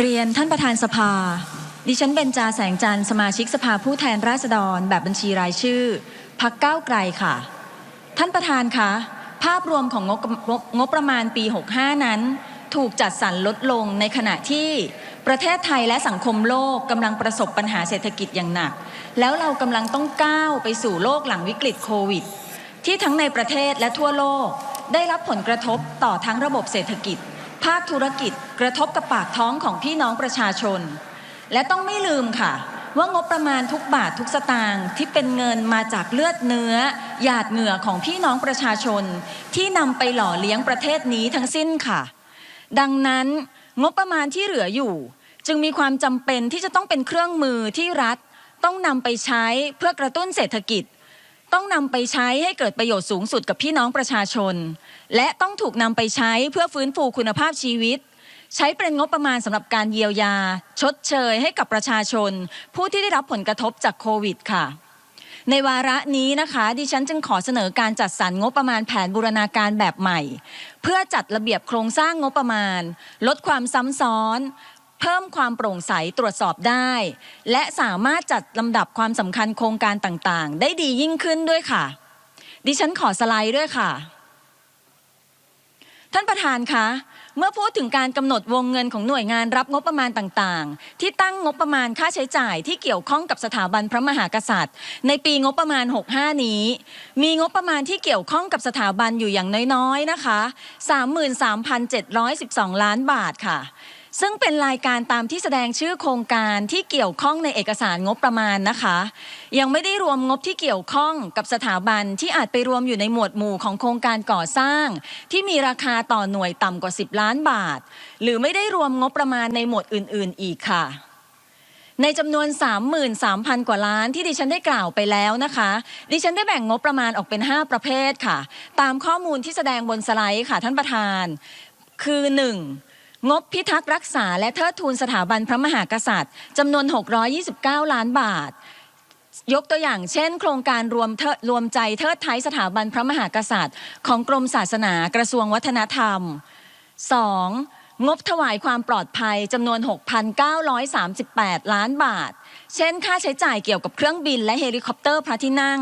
เรียนท่านประธานสภา ดิฉันเบญจาแสงจันทร์สมาชิกสภาผู้แทนราษฎร แบบบัญชีรายชื่อพักก้าวไกลค่ะ ท่านประธานคะภาพรวมของงบงบงบประมาณปี 65 นั้น ถูกจัดสรรลดลงในขณะที่ประเทศไทยและสังคมโลกกำลังประสบปัญหาเศรษฐกิจอย่างหนัก แล้วเรากำลังต้องก้าวไปสู่โลกหลังวิกฤตโควิด ที่ทั้งในประเทศและทั่วโลกได้รับผลกระทบต่อทั้งระบบเศรษฐกิจ ภาคธุรกิจกระทบกับปากท้องของพี่น้องประชาชน และต้องไม่ลืมค่ะ ว่างบประมาณทุกบาททุกสตางค์ที่เป็นเงินมาจากเลือดเนื้อ หยาดเหงื่อของพี่น้องประชาชน ที่นำไปหล่อเลี้ยงประเทศนี้ทั้งสิ้นค่ะ ดังนั้นงบประมาณที่เหลืออยู่ จึงมีความจำเป็นที่จะต้องเป็นเครื่องมือที่รัฐต้องนำไปใช้เพื่อกระตุ้นเศรษฐกิจ ต้องนำไปใช้ให้เกิดประโยชน์สูงสุดกับพี่น้องประชาชน และต้องถูกนำไปใช้เพื่อฟื้นฟูคุณภาพชีวิต ใช้เป็นงบประมาณสำหรับการเยียวยา ชดเชยให้กับประชาชน ผู้ที่ได้รับผลกระทบจากโควิดค่ะในวาระนี้นะคะดิฉันจึงขอเสนอการจัดสรรงบประมาณแผนบูรณาการแบบใหม่ เพื่อจัดระเบียบโครงสร้างงบประมาณ ลดความซ้ำซ้อน เพิ่มความโปร่งใสตรวจสอบได้ และสามารถจัดลำดับความสำคัญโครงการต่างๆ ได้ดียิ่งขึ้นด้วยค่ะ ดิฉันขอสไลด์ด้วยค่ะ ท่านประธานคะเมื่อพูดถึงการกำหนดวงเงินของหน่วยงานรับงบประมาณต่างๆ ที่ตั้งงบประมาณค่าใช้จ่ายที่เกี่ยวข้องกับสถาบันพระมหากษัตริย์ ในปีงบประมาณ 65 นี้ มีงบประมาณที่เกี่ยวข้องกับสถาบันอยู่อย่างน้อยๆนะคะ 33,712 ล้านบาทค่ะ ซึ่งเป็นรายการตามที่แสดงชื่อโครงการที่เกี่ยวข้องในเอกสารงบประมาณนะคะ ยังไม่ได้รวมงบที่เกี่ยวข้องกับสถาบันที่อาจไปรวมอยู่ในหมวดหมู่ของโครงการก่อสร้าง ที่มีราคาต่อหน่วยต่ำกว่า 10 ล้านบาท หรือไม่ได้รวมงบประมาณในหมวดอื่น ๆ อีกค่ะในจำนวน 33,000 กว่าล้านที่ดิฉันได้กล่าวไปแล้วนะคะ ดิฉันได้แบ่งงบประมาณออกเป็น 5 ประเภทค่ะ ตามข้อมูลที่แสดงบนสไลด์ค่ะท่านประธาน คือ 1. งบพิทักษ์รักษาและเทิดทูนสถาบันพระมหากษัตริย์จำนวน 629 ล้านบาท ยกตัวอย่างเช่น โครงการรวมเทิดรวมใจเทิดไทยสถาบันพระมหากษัตริย์ ของกรมศาสนากระทรวงวัฒนธรรม 2. งบถวายความปลอดภัยจำนวน 6,938 ล้านบาท เช่น ค่าใช้จ่ายเกี่ยวกับเครื่องบินและเฮลิคอปเตอร์พระที่นั่ง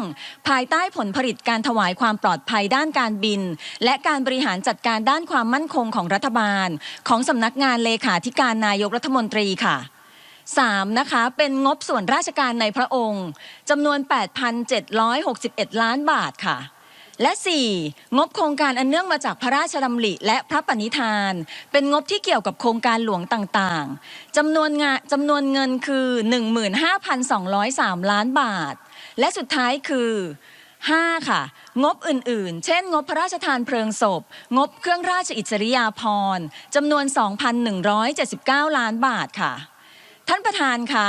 ภายใต้ผลผลิตการถวายความปลอดภัยด้านการบิน และการบริหารจัดการด้านความมั่นคงของรัฐบาล ของสำนักงานเลขาธิการนายกรัฐมนตรีค่ะ 3. นะคะเป็นงบส่วนราชการในพระองค์จำนวน 8,761 ล้านบาทค่ะ และ 4. งบโครงการอันเนื่องมาจากพระราชดำริและพระปณิธาน เป็นงบที่เกี่ยวกับโครงการหลวงต่างๆจำนวนงานจำนวนเงินคือ 15,203 ล้านบาท และสุดท้ายคือ 5. ค่ะ งบอื่นๆ เช่น งบพระราชทานเพลิงศพ งบเครื่องราชอิสริยาภรณ์จำนวน 2,179 ล้านบาทค่ะ ท่านประธานคะ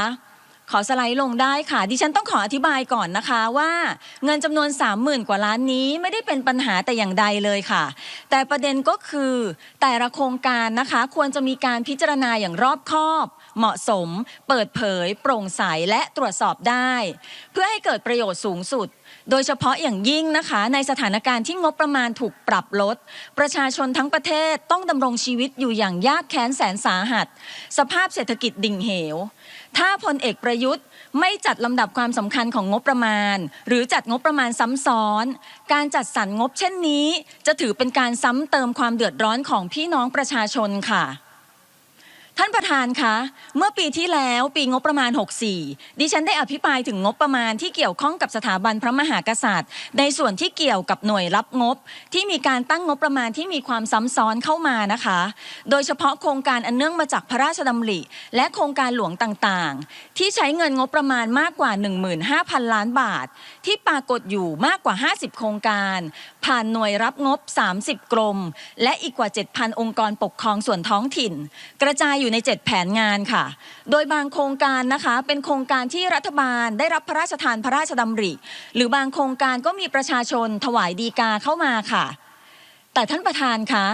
ขอสไลด์ลงได้ค่ะ ดิฉันต้องขออธิบายก่อนนะคะว่า เงินจำนวน 30,000 กว่าล้านนี้ไม่ได้เป็นปัญหาแต่อย่างใดเลยค่ะ แต่ประเด็นก็คือแต่ละโครงการนะคะ ควรจะมีการพิจารณาอย่างรอบคอบ เหมาะสม เปิดเผย โปร่งใสและตรวจสอบได้ เพื่อให้เกิดประโยชน์สูงสุด โดยเฉพาะอย่างยิ่งนะคะ ในสถานการณ์ที่งบประมาณถูกปรับลด ประชาชนทั้งประเทศต้องดำรงชีวิตอยู่อย่างยากแค้นแสนสาหัส สภาพเศรษฐกิจดิ่งเหว ถ้าพลเอกประยุทธ์ไม่จัดลำดับความสำคัญของงบประมาณ หรือจัดงบประมาณซ้ำซ้อน การจัดสรรงบเช่นนี้ จะถือเป็นการซ้ำเติมความเดือดร้อนของพี่น้องประชาชนค่ะ ท่านประธานคะ เมื่อปีที่แล้วปีงบประมาณ 64 ดิฉันได้อภิปรายถึงงบประมาณที่เกี่ยวข้องกับสถาบันพระมหากษัตริย์ ในส่วนที่เกี่ยวกับหน่วยรับงบ ที่มีการตั้งงบประมาณที่มีความซ้ำซ้อนเข้ามานะคะ โดยเฉพาะโครงการอันเนื่องมาจากพระราชดำริ และโครงการหลวงต่างๆ ที่ใช้เงินงบประมาณมากกว่า 15,000 ล้านบาท ที่ปรากฏอยู่มากกว่า 50 โครงการ ผ่านหน่วยรับงบ 30 กรม และอีกกว่า 7,000 องค์กรปกครองส่วนท้องถิ่น กระจายอยู่ใน 7 แผนงานค่ะ โดยบางโครงการนะคะเป็นโครงการที่รัฐบาลได้รับพระราชทานพระราชดำริ หรือบางโครงการก็มีประชาชนถวายดีกาเข้ามาค่ะ แต่ท่านประธานคะ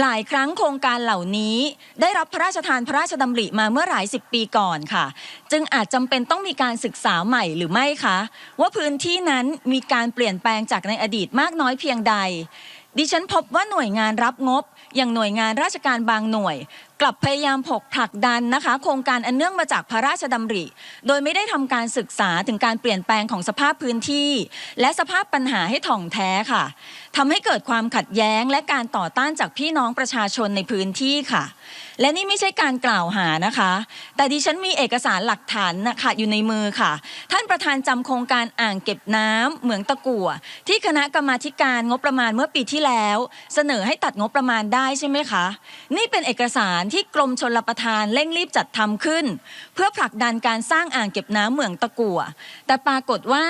หลายครั้งโครงการเหล่านี้ได้รับพระราชทานพระราชดำริมาเมื่อหลายสิบปีก่อนค่ะ จึงอาจจำเป็นต้องมีการศึกษาใหม่หรือไม่คะ ว่าพื้นที่นั้นมีการเปลี่ยนแปลงจากในอดีตมากน้อยเพียงใด ดิฉันพบว่าหน่วยงานรับงบ อย่างหน่วยงานราชการบางหน่วย ลับพยายามผกผลักดันนะคะ โครงการอันเนื่องมาจากพระราชดำริ โดยไม่ได้ทำการศึกษาถึงการเปลี่ยนแปลงของสภาพพื้นที่ และสภาพปัญหาให้ถ่องแท้ค่ะทำให้เกิดความขัดแย้งและการต่อต้านจากพี่น้องประชาชนในพื้นที่ค่ะ และนี่ไม่ใช่การกล่าวหานะคะ แต่ดิฉันมีเอกสารหลักฐานนะคะอยู่ในมือค่ะ ท่านประธานจำโครงการอ่างเก็บน้ำเหมืองตะกั่วที่คณะกรรมาธิการงบประมาณเมื่อปีที่แล้ว เสนอให้ตัดงบประมาณได้ใช่ไหมคะ นี่เป็นเอกสารที่กรมชลประทานเร่งรีบจัดทำขึ้น เพื่อผลักดันการสร้างอ่างเก็บน้ำเหมืองตะกั่วแต่ปรากฏว่า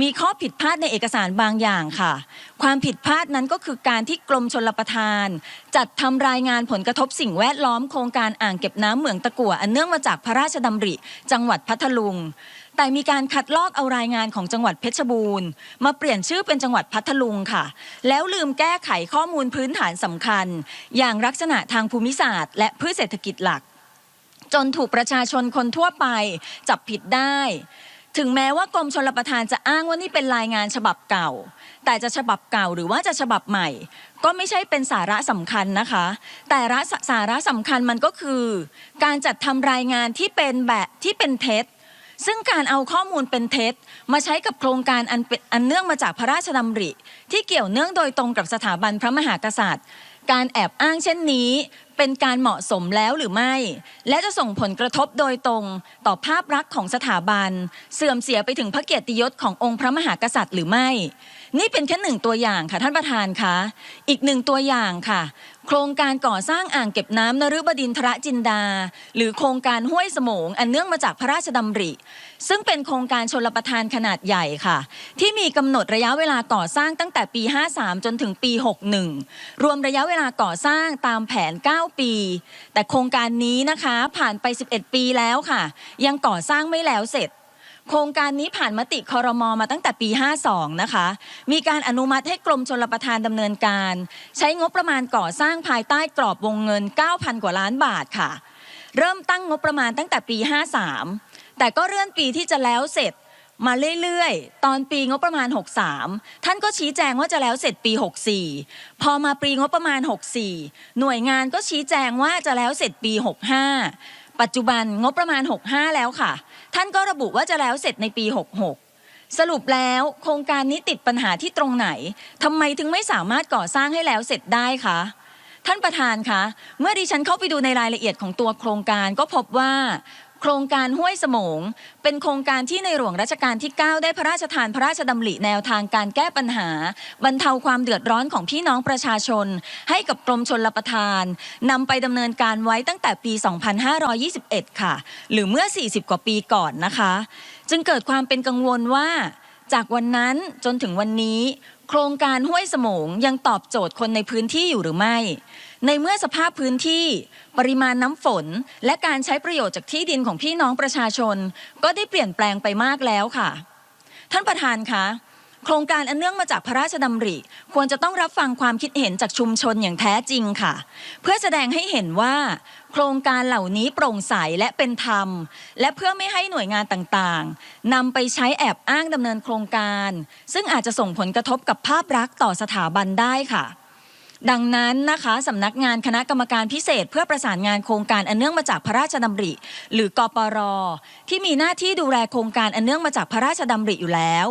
มีข้อผิดพลาดในเอกสารบางอย่างค่ะ ความผิดพลาดนั้นก็คือการที่กรมชลประทาน จัดทำรายงานผลกระทบสิ่งแวดล้อมโครงการอ่างเก็บน้ำเหมืองตะกั่วอันเนื่องมาจากพระราชดำริ จังหวัดพัทลุง แต่มีการคัดลอกเอารายงานของจังหวัดเพชรบูรณ์ มาเปลี่ยนชื่อเป็นจังหวัดพัทลุงค่ะ แล้วลืมแก้ไขข้อมูลพื้นฐานสำคัญ อย่างลักษณะทางภูมิศาสตร์ และพืชเศรษฐกิจหลัก จนถูกประชาชนคนทั่วไปจับผิดได้ ถึงแม้ว่ากรมชลประทานจะอ้างว่านี่เป็นรายงานฉบับเก่า แต่จะฉบับเก่าหรือว่าจะฉบับใหม่ ก็ไม่ใช่เป็นสาระสำคัญนะคะ แต่สาระสำคัญมันก็คือ การจัดทำรายงานที่เป็นแบบที่เป็นเท็จ ซึ่งการเอาข้อมูลเป็นเท็จ มาใช้กับโครงการอันเป็นอันเนื่องมาจากพระราชดำริ ที่เกี่ยวเนื่องโดยตรงกับสถาบันพระมหากษัตริย์ การแอบอ้างเช่นนี้ เป็นการเหมาะสมแล้วหรือไม่ และจะส่งผลกระทบโดยตรงต่อภาพลักษณ์ของสถาบัน เสื่อมเสียไปถึงพระเกียรติยศขององค์พระมหากษัตริย์หรือไม่ นี่เป็นแค่หนึ่งตัวอย่างค่ะท่านประธานคะอีกหนึ่งตัวอย่างค่ะ โครงการก่อสร้างอ่างเก็บน้ำนฤบดินทรจินดา หรือโครงการห้วยสมงอันเนื่องมาจากพระราชดำริ ซึ่งเป็นโครงการชลประทานขนาดใหญ่ค่ะ ที่มีกำหนดระยะเวลาก่อสร้างตั้งแต่ปี 53 จนถึงปี 61 รวมระยะเวลาก่อสร้างตามแผน 9 ปี แต่โครงการนี้นะคะผ่านไป 11 ปีแล้วค่ะ ยังก่อสร้างไม่แล้วเสร็จ โครงการนี้ผ่านมติคอรมอมาตั้งแต่ปี 52 นะคะ มีการอนุมัติให้กรมชลประทานดำเนินการ ใช้งบประมาณก่อสร้างภายใต้กรอบวงเงิน 9,000 กว่าล้านบาทค่ะ เริ่มตั้งงบประมาณตั้งแต่ปี 53 แต่ก็เลื่อนปีที่จะแล้วเสร็จมาเรื่อยๆ ตอนปีงบประมาณ 63 ท่านก็ชี้แจงว่าจะแล้วเสร็จปี 64 พอมาปีงบประมาณ 64 หน่วยงานก็ชี้แจงว่าจะแล้วเสร็จปี 65 ปัจจุบันงบประมาณ 65 แล้วค่ะ ท่านก็ระบุว่าจะแล้วเสร็จในปี 66 สรุปแล้วโครงการนี้ติดปัญหาที่ตรงไหนทำไมถึงไม่สามารถก่อสร้างให้แล้วเสร็จได้คะท่านประธานคะ เมื่อดิฉันเข้าไปดูในรายละเอียดของตัวโครงการก็พบว่า โครงการห้วยสมง เป็นโครงการที่ในหลวงรัชกาลที่ 9 ได้พระราชทานพระราชดำริแนวทางการแก้ปัญหา บรรเทาความเดือดร้อนของพี่น้องประชาชน ให้กับกรมชลประทานนำไปดำเนินการไว้ตั้งแต่ปี 2521 ค่ะ หรือเมื่อ 40 กว่าปีก่อนนะคะ จึงเกิดความเป็นกังวลว่า จากวันนั้นจนถึงวันนี้ โครงการห้วยสมงยังตอบโจทย์คนในพื้นที่อยู่หรือไม่ ในเมื่อสภาพพื้นที่ ปริมาณน้ำฝน และการใช้ประโยชน์จากที่ดินของพี่น้องประชาชน ก็ได้เปลี่ยนแปลงไปมากแล้วค่ะ ท่านประธานคะโครงการอันเนื่องมาจากพระราชดำริ ควรจะต้องรับฟังความคิดเห็นจากชุมชนอย่างแท้จริงค่ะ เพื่อแสดงให้เห็นว่า โครงการเหล่านี้โปร่งใสและเป็นธรรม และเพื่อไม่ให้หน่วยงานต่างๆนำไปใช้แอบอ้างดำเนินโครงการ ซึ่งอาจจะส่งผลกระทบกับภาพลักษณ์ต่อสถาบันได้ค่ะ ดังนั้นนะคะสำนักงานคณะกรรมการพิเศษ เพื่อประสานงานโครงการอันเนื่องมาจากพระราชดำริ หรือกปร ที่มีหน้าที่ดูแลโครงการอันเนื่องมาจากพระราชดำริอยู่แล้ว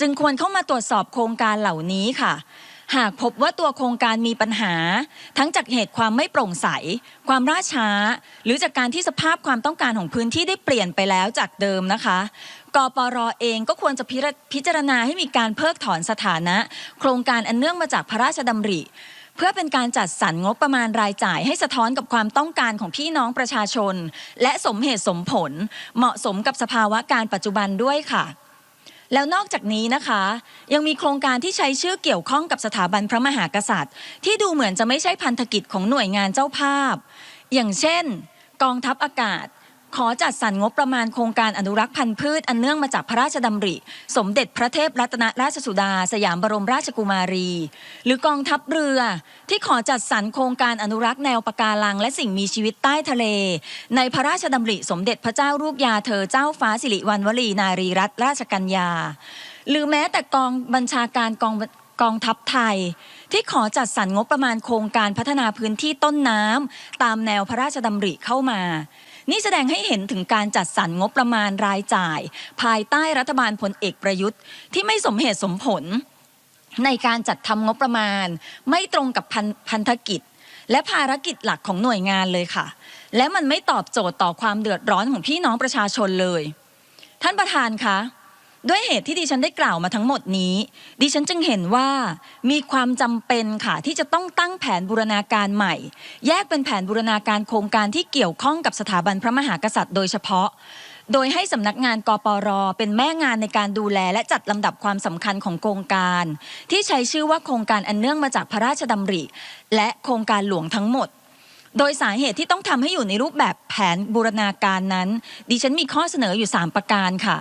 จึงควรเข้ามาตรวจสอบโครงการเหล่านี้ค่ะ หากพบว่าตัวโครงการมีปัญหา ทั้งจากเหตุความไม่โปร่งใส ความล่าช้า หรือจากการที่สภาพความต้องการของพื้นที่ได้เปลี่ยนไปแล้วจากเดิมนะคะกปรเองก็ควรจะพิพจารณาให้มีการเพิกถอนสถานะ โครงการอันเนื่องมาจากพระราชดำริ พื่อเป็นการจัดสรรงบประมาณรายจ่ายให้สะท้อนกับความต้องการของพี่น้องประชาชน และสมเหตุสมผล เหมาะสมกับสภาวะการปัจจุบันด้วยค่ะ แล้วนอกจากนี้นะคะ ยังมีโครงการที่ใช้ชื่อเกี่ยวข้องกับสถาบันพระมหากษัตริย์ ที่ดูเหมือนจะไม่ใช่พันธกิจของหน่วยงานเจ้าภาพ อย่างเช่น กองทัพอากาศ ขอจัดสรรงบประมาณโครงการอนุรักษ์พันธุ์พืชอันเนื่องมาจากพระราชดำริ สมเด็จพระเทพรัตนราชสุดา สยามบรมราชกุมารี หรือกองทัพเรือ ที่ขอจัดสรรโครงการอนุรักษ์แนวปะการัง และสิ่งมีชีวิตใต้ทะเล ในพระราชดำริ สมเด็จพระเจ้าลูกยาเธอเจ้าฟ้าสิริวัณวลีนารีรัตนราชกัญญา หรือแม้แต่กองบัญชาการกองกองทัพไทย ที่ขอจัดสรรงบประมาณโครงการพัฒนาพื้นที่ต้นน้ำตามแนวพระราชดำริเข้ามา นี่แสดงให้เห็นถึงการจัดสรรงบประมาณรายจ่าย ภายใต้รัฐบาลพลเอกประยุทธ์ ที่ไม่สมเหตุสมผล ในการจัดทำงบประมาณ ไม่ตรงกับพันพนธกิจ และภารกิจหลักของหน่วยงานเลยค่ะ และมันไม่ตอบโจทย์ต่อความเดือดร้อนของพี่น้องประชาชนเลย ท่านประธานคะ ด้วยเหตุที่ดิฉันได้กล่าวมาทั้งหมดนี้ ดิฉันจึงเห็นว่ามีความจำเป็นค่ะที่จะต้องตั้งแผนบูรณาการใหม่ แยกเป็นแผนบูรณาการโครงการที่เกี่ยวข้องกับสถาบันพระมหากษัตริย์โดยเฉพาะ โดยให้สำนักงานกปรเป็นแม่งานในการดูแลและจัดลำดับความสำคัญของโครงการ ที่ใช้ชื่อว่าโครงการอันเนื่องมาจากพระราชดำริ และโครงการหลวงทั้งหมดโดยสาเหตุที่ต้องทำให้อยู่ในรูปแบบแผนบูรณาการนั้น ดิฉันมีข้อเสนออยู่ 3 ประการค่ะ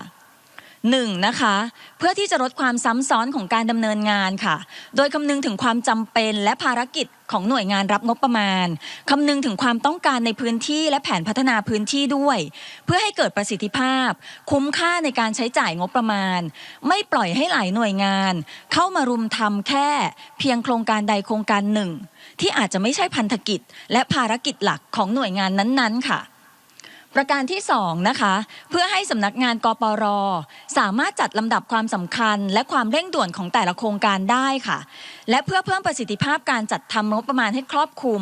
หนึ่งนะคะเพื่อที่จะลดความซ้ำซ้อนของการดำเนินงานค่ะ โดยคำนึงถึงความจำเป็นและภารกิจของหน่วยงานรับงบประมาณคำนึงถึงความต้องการในพื้นที่และแผนพัฒนาพื้นที่ด้วย เพื่อให้เกิดประสิทธิภาพ คุ้มค่าในการใช้จ่ายงบประมาณ ไม่ปล่อยให้หลายหน่วยงาน เข้ามารุมทำแค่ เพียงโครงการใดโครงการหนึ่ง ที่อาจจะไม่ใช่พันธกิจ และภารกิจหลักของหน่วยงานนั้นๆค่ะ ประการที่2นะคะเพื่อให้สำนักงานกปรสามารถจัดลำดับความสำคัญ และความเร่งด่วนของแต่ละโครงการได้ค่ะ และเพื่อเพิ่มประสิทธิภาพการจัดทำงบประมาณให้ครอบคลุม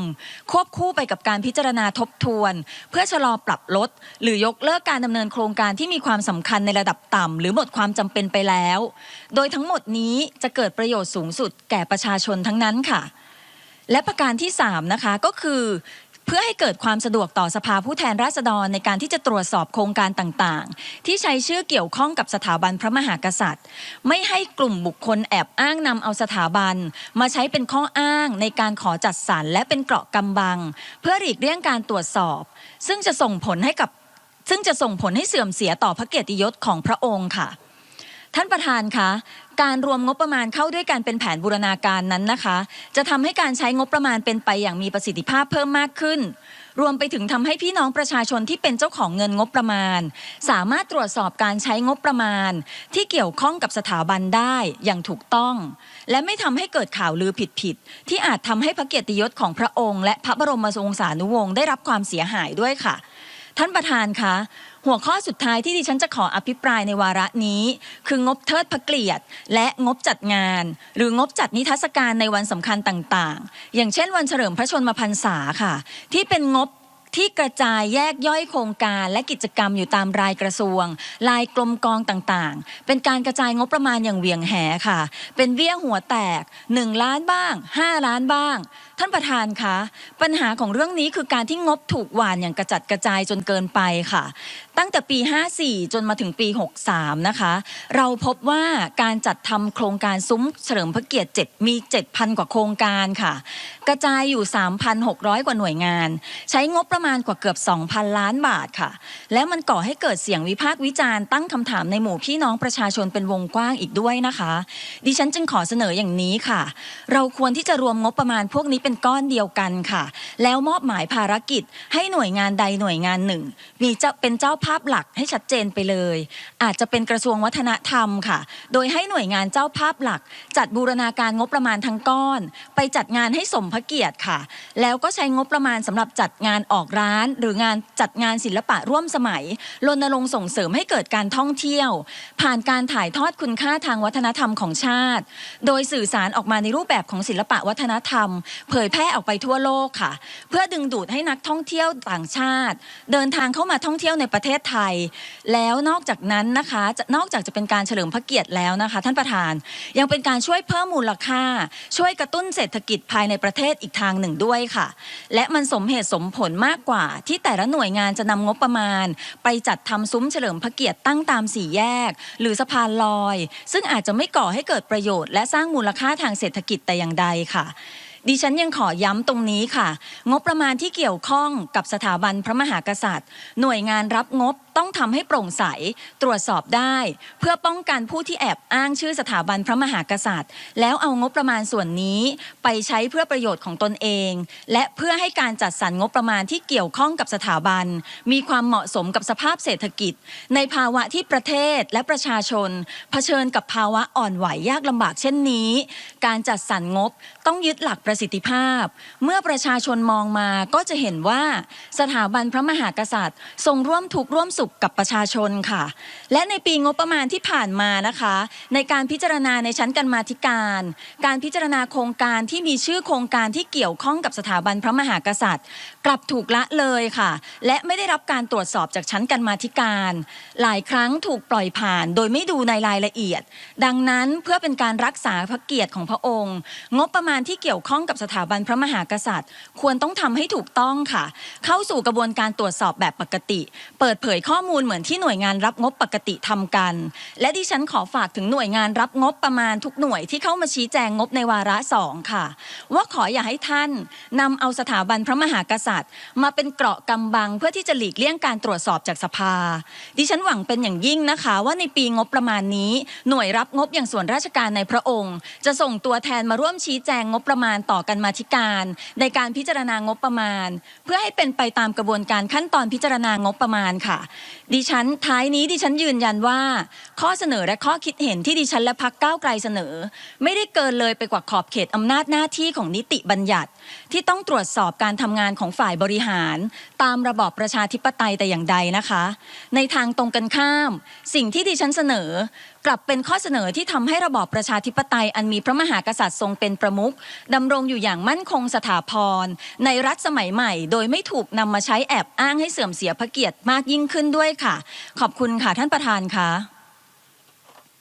ควบคู่ไปกับการพิจารณาทบทวน เพื่อชะลอปรับลด หรือยกเลิกการดำเนินโครงการที่มีความสำคัญในระดับต่ำหรือหมดความจำเป็นไปแล้ว โดยทั้งหมดนี้จะเกิดประโยชน์สูงสุดแก่ประชาชนทั้งนั้นค่ะและประการที่3นะคะก็คือ เพื่อให้เกิดความสะดวกต่อสภาผู้แทนราษฎรในการที่จะตรวจสอบโครงการต่างๆ ที่ใช้ชื่อเกี่ยวข้องกับสถาบันพระมหากษัตริย์ ไม่ให้กลุ่มบุคคลแอบอ้างนำเอาสถาบัน มาใช้เป็นข้ออ้างในการขอจัดสรรและเป็นเกราะกำบัง เพื่อหลีกเลี่ยงการตรวจสอบ ซึ่งจะส่งผลให้กับซึ่งจะส่งผลให้เสื่อมเสียต่อพระเกียรติยศของพระองค์ค่ะ ท่านประธานคะการรวมงบประมาณเข้าด้วยกันเป็นแผนบูรณาการนั้นนะคะ จะทำให้การใช้งบประมาณเป็นไปอย่างมีประสิทธิภาพเพิ่มมากขึ้น รวมไปถึงทำให้พี่น้องประชาชนที่เป็นเจ้าของเงินงบประมาณ สามารถตรวจสอบการใช้งบประมาณ ที่เกี่ยวข้องกับสถาบันได้อย่างถูกต้อง และไม่ทำให้เกิดข่าวลือผิดๆที่อาจทำให้พระเกียรติยศของพระองค์ และพระบรมทรงสานุวงศ์ได้รับความเสียหายด้วยค่ะ ท่านประธานคะ หัวข้อสุดท้ายที่ดิฉันจะขออภิปรายในวาระนี้ คืองบเทิดพระเกียรติ และงบจัดงาน หรืองบจัดนิทรรศการในวันสำคัญต่างๆ อย่างเช่นวันเฉลิมพระชนมพรรษาค่ะ ที่เป็นงบ ที่กระจายแยกย่อยโครงการและกิจกรรมอยู่ตามรายกระทรวงลายกลมกองต่างๆ เป็นการกระจายงบประมาณอย่างเหวี่ยงแหค่ะ เป็นเบี้ยหัวแตก 1 ล้านบ้าง 5 ล้านบ้าง ท่านประธานคะปัญหาของเรื่องนี้คือการที่งบถูกหวานอย่างกระจัดกระจายจนเกินไปค่ะ ตั้งแต่ปี 54 จนมาถึงปี 63 นะคะ เราพบว่าการจัดทำโครงการซุ้มเฉลิมพระเกียรติ 7 มี 7,000 กว่าโครงการค่ะ กระจายอยู่ 3,600 กว่าหน่วยงาน ใช้งบประมาณกว่าเกือบ 2,000 ล้านบาทค่ะ และมันก่อให้เกิดเสียงวิพากษ์วิจารณ์ตั้งคำถามในหมู่พี่น้องประชาชนเป็นวงกว้างอีกด้วยนะคะ ดิฉันจึงขอเสนออย่างนี้ค่ะ เราควรที่จะรวมงบประมาณพวกนี้เป็นก้อนเดียวกันค่ะ แล้วมอบหมายภารกิจ ให้หน่วยงานใดหน่วยงานหนึ่ง มีจ้าเป็นเจ้าภาพหลักให้ชัดเจนไปเลย อาจจะเป็นกระทรวงวัฒนธรรมค่ะ โดยให้หน่วยงานเจ้าภาพหลัก จัดบูรณาการงบประมาณทั้งก้อน ไปจัดงานให้สมพระเกียรติค่ะ แล้วก็ใช้งบประมาณสำหรับจัดงานออกร้าน หรืองานจัดงานศิลปะร่วมสมัยรณรงค์ส่งเสริมให้เกิดการท่องเที่ยว ผ่านการถ่ายทอดคุณค่าทางวัฒนธรรมของชาติ โดยสื่อสารออกมาในรูปแบบของศิลปะวัฒนธรรม เผยแพร่ออกไปทั่วโลกค่ะ เพื่อดึงดูดให้นักท่องเที่ยวต่างชาติ เดินทางเข้ามาท่องเที่ยวในประเทศไทย แล้วนอกจากนั้นนะคะจะนอกจากจะเป็นการเฉลิมพระเกียรติแล้วนะคะ ท่านประธานยังเป็นการช่วยเพิ่มมูลค่า ช่วยกระตุ้นเศรษฐกิจภายในประเทศอีกทางหนึ่งด้วยค่ะ และมันสมเหตุสมผลมากกว่า ที่แต่ละหน่วยงานจะนำงบประมาณ ไปจัดทำซุ้มเฉลิมพระเกียรติตั้งตามสี่แยก หรือสะพานลอย ซึ่งอาจจะไม่ก่อให้เกิดประโยชน์และสร้างมูลค่าทางเศรษฐกิจแต่อย่างใดค่ะ ดิฉันยังขอย้ำตรงนี้ค่ะ งบประมาณที่เกี่ยวข้องกับสถาบันพระมหากษัตริย์ หน่วยงานรับงบต้องทำให้โปร่งใสตรวจสอบได้ เพื่อป้องกันผู้ที่แอบอ้างชื่อสถาบันพระมหากษัตริย์ แล้วเอางบประมาณส่วนนี้ไปใช้เพื่อประโยชน์ของตนเอง และเพื่อให้การจัดสรรงบประมาณที่เกี่ยวข้องกับสถาบัน มีความเหมาะสมกับสภาพเศรษฐกิจ ในภาวะที่ประเทศและประชาชน เผชิญกับภาวะอ่อนไหวยากลำบากเช่นนี้ การจัดสรรงบต้องยึดหลักประสิทธิภาพ เมื่อประชาชนมองมาก็จะเห็นว่าสถาบันพระมหากษัตริย์ ทรงร่วมทุกข์ร่วมสุขกับประชาชนค่ะ และในปีงบประมาณที่ผ่านมานะคะ ในการพิจารณาในชั้นกรรมาธิการ การพิจารณาโครงการที่มีชื่อโครงการที่เกี่ยวข้องกับสถาบันพระมหากษัตริย์ กลับถูกละเลยค่ะ และไม่ได้รับการตรวจสอบจากชั้นกรรมาธิการ หลายครั้งถูกปล่อยผ่าน โดยไม่ดูในรายละเอียด ดังนั้นเพื่อเป็นการรักษาพระเกียรติของพระองค์ งบประมาณที่เกี่ยวข้องกับสถาบันพระมหากษัตริย์ ควรต้องทำให้ถูกต้องค่ะ เข้าสู่กระบวนการตรวจสอบแบบปกติ เปิดเผยข้อมูลเหมือนที่หน่วยงานรับงบปกติทำกัน และดิฉันขอฝากถึงหน่วยงานรับงบประมาณทุกหน่วยที่เข้ามาชี้แจงงบในวาระสองค่ะ ว่าขออย่าให้ท่านนำเอาสถาบันพระมหากษัตริย์ มาเป็นเกราะกำบังเพื่อที่จะหลีกเลี่ยงการตรวจสอบจากสภา ดิฉันหวังเป็นอย่างยิ่งนะคะ ว่าในปีงบประมาณนี้ หน่วยรับงบอย่างส่วนราชการในพระองค์ จะส่งตัวแทนมาร่วมชี้แจงงบประมาณต่อกันมาธิการ ในการพิจารณางบประมาณ เพื่อให้เป็นไปตามกระบวนการขั้นตอนพิจารณางบประมาณค่ะ ดิฉันท้ายนี้ดิฉันยืนยันว่า ข้อเสนอและข้อคิดเห็นที่ดิฉันและพักก้าวไกลเสนอ ไม่ได้เกินเลยไปกว่าขอบเขตอำนาจหน้าที่ของนิติบัญญัติ ที่ต้องตรวจสอบการทำงานของฝ่ายบริหาร ตามระบอบประชาธิปไตยแต่อย่างใดนะคะ ในทางตรงกันข้าม สิ่งที่ดิฉันเสนอ กลับเป็นข้อเสนอที่ทำให้ระบอบประชาธิปไตย อันมีพระมหากษัตริย์ทรงเป็นประมุขดำรงอยู่อย่างมั่นคงสถาพร ในรัฐสมัยใหม่ โดยไม่ถูกนำมาใช้แอบอ้างให้เสื่อมเสียพระเกียรติมากยิ่งขึ้นด้วยค่ะ ขอบคุณค่ะท่านประธานค่ะ